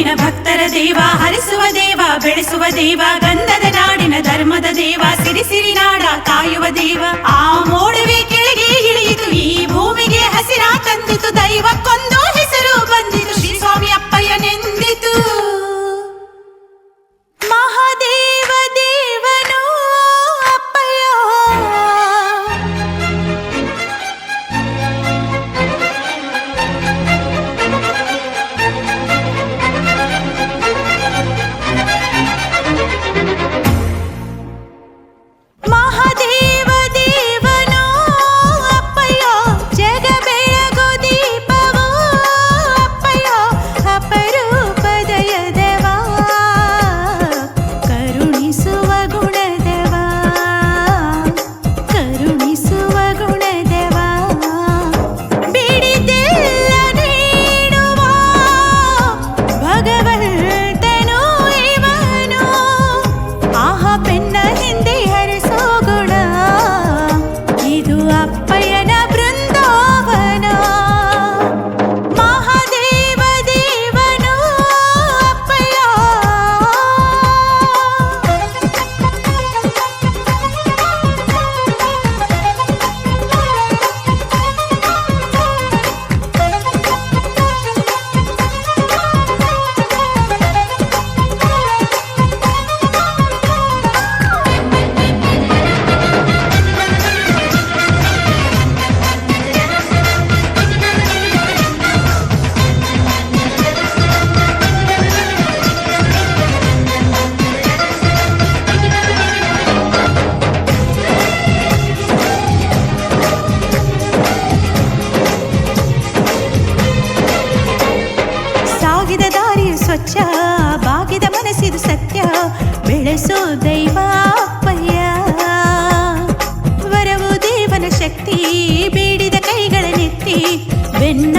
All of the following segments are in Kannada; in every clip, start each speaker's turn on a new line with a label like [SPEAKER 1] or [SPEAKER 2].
[SPEAKER 1] ನಾಡಿನ ಭಕ್ತರ ದೇವ, ಹರಿಸುವ ದೇವ, ಬೆಳೆಸುವ ದೇವ, ಗಂಧದ ನಾಡಿನ ಧರ್ಮದ ದೇವ, ಸಿರಿ ಸಿರಿ ನಾಡ ಕಾಯುವ ದೇವ. ಕರುಣಿಸೋ ದೈವ ಅಪ್ಪಯ್ಯ. ವರವು ದೇವನ ಶಕ್ತಿ ಬೇಡಿದ ಕೈಗಳನ್ನೆತ್ತಿ ಬೆನ್ನ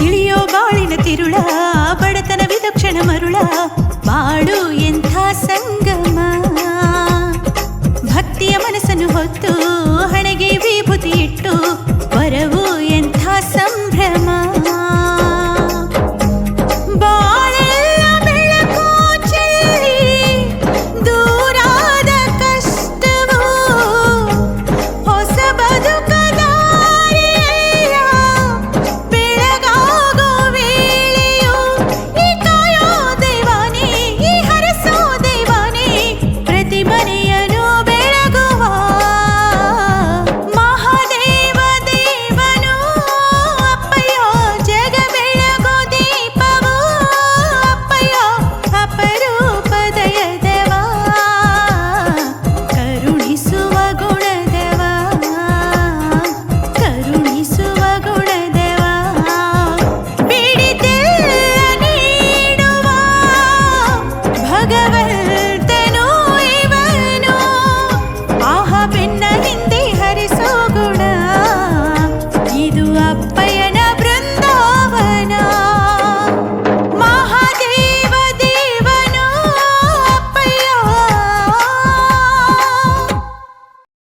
[SPEAKER 1] ತಿಳಿಯೋ ಬಾಳಿನ ತಿರುಳ ಬಡತನ ವಿಲಕ್ಷಣ ಮರುಳ ಬಾಳು ಎಂಥ ಸಂಗಮ. ಭಕ್ತಿಯ ಮನಸ್ಸನ್ನು ಹೊತ್ತು